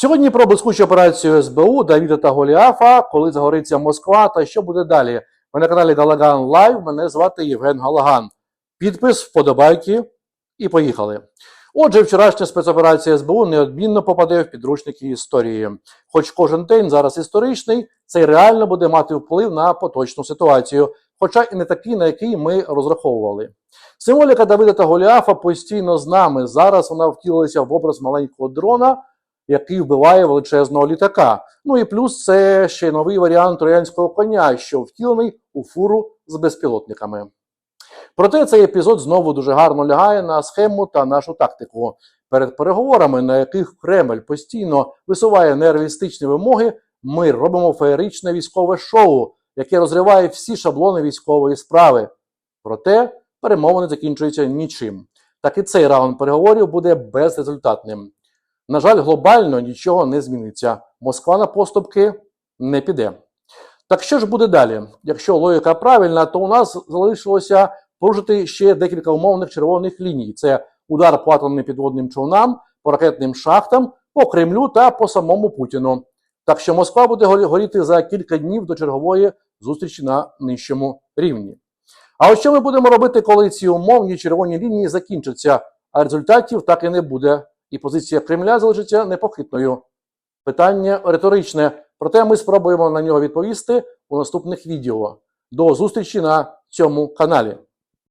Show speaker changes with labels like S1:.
S1: Сьогодні про блискучу операцію СБУ Давіда та Голіафа, коли загориться Москва та що буде далі. Ви на каналі Галаган Лайв. Мене звати Євген Галаган. Підпис, вподобайки і поїхали. Отже, вчорашня спецоперація СБУ неодмінно попаде в підручники історії. Хоч кожен день зараз історичний, це реально буде мати вплив на поточну ситуацію, хоча і не такий, на який ми розраховували. Символіка Давида та Голіафа постійно з нами. Зараз вона втілилася в образ маленького дрона, який вбиває величезного літака. Ну і плюс це ще новий варіант троянського коня, що втілений у фуру з безпілотниками. Проте цей епізод знову дуже гарно лягає на схему та нашу тактику. Перед переговорами, на яких Кремль постійно висуває нереалістичні вимоги, ми робимо феєричне військове шоу, яке розриває всі шаблони військової справи. Проте перемовини закінчуються нічим. Так і цей раунд переговорів буде безрезультатним. На жаль, глобально нічого не зміниться. Москва на поступки не піде. Так що ж буде далі? Якщо логіка правильна, то у нас залишилося порушити ще декілька умовних червоних ліній: це удар по атомним підводним човнам, по ракетним шахтам, по Кремлю та по самому Путіну. Так що Москва буде горіти за кілька днів до чергової зустрічі на нижчому рівні. А от що ми будемо робити, коли ці умовні червоні лінії закінчаться, а результатів так і не буде, і позиція Кремля залишиться непохитною? Питання риторичне, проте ми спробуємо на нього відповісти у наступних відео. До зустрічі на цьому каналі.